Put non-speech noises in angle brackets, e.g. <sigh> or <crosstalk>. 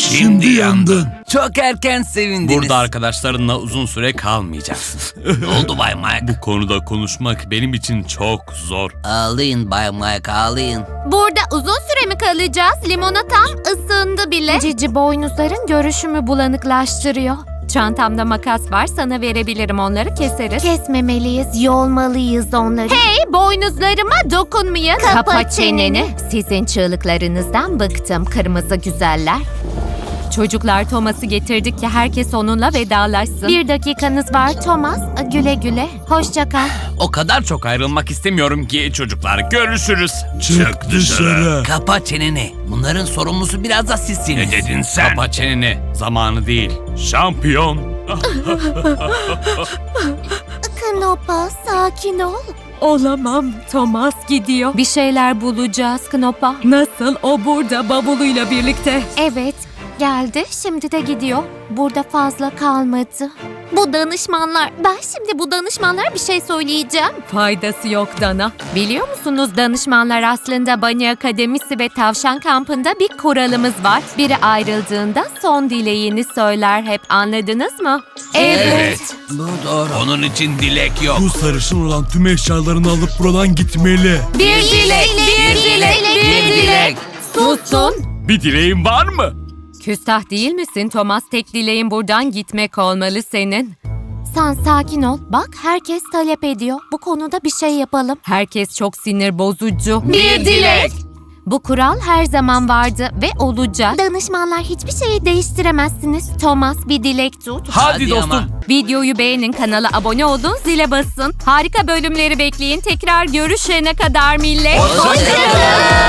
Şimdi yandın. Çok erken sevindiniz. Burada arkadaşlarınla uzun süre kalmayacaksın. <laughs> ne oldu Bay Mike? Bu konuda konuşmak benim için çok zor. Ağlayın Bay Mike ağlayın. Burada uzun süre mi kalacağız? Limonatam ısındı bile. Cici boynuzların görüşümü bulanıklaştırıyor. Çantamda makas var sana verebilirim onları keseriz. Kesmemeliyiz, yolmalıyız onları. Hey boynuzlarıma dokunmayın. Kapa çeneni. Sizin çığlıklarınızdan bıktım kırmızı güzeller. Çocuklar Thomas'ı getirdik ki herkes onunla vedalaşsın. Bir dakikanız var Thomas. Güle güle. Hoşça kal. O kadar çok ayrılmak istemiyorum ki çocuklar. Görüşürüz. Çık dışarı. Kapa çeneni. Bunların sorumlusu biraz da sizsiniz. Ne dedin sen? Kapa çeneni. Zamanı değil. Şampiyon. Knopa sakin ol. Olamam. Thomas gidiyor. Bir şeyler bulacağız Knopa. Nasıl? O burada bavuluyla birlikte. Evet. Geldi. Şimdi de gidiyor. Burada fazla kalmadı. Bu danışmanlar. Ben şimdi bu danışmanlara bir şey söyleyeceğim. Faydası yok Dana. Biliyor musunuz danışmanlar aslında Bunny Akademisi ve Tavşan Kampı'nda bir kuralımız var. Biri ayrıldığında son dileğini söyler hep anladınız mı? Bu doğru. Onun için dilek yok. Bu sarışın olan tüm eşyalarını alıp buradan gitmeli. Bir dilek, bir dilek, bir dilek. Susun. Bir dileğin var mı? Küstah değil misin Thomas? Tek dileğin buradan gitmek olmalı senin. Sen sakin ol. Bak herkes talep ediyor. Bu konuda bir şey yapalım. Herkes çok sinir bozucu. Bir dilek. Bu kural her zaman vardı ve olacak. Danışmanlar hiçbir şeyi değiştiremezsiniz. Thomas bir dilek tut. Hadi, Hadi dostum. ama. Videoyu beğenin, kanala abone olun, zile basın. Harika bölümleri bekleyin. Tekrar görüşene kadar millet. Hoşçakalın.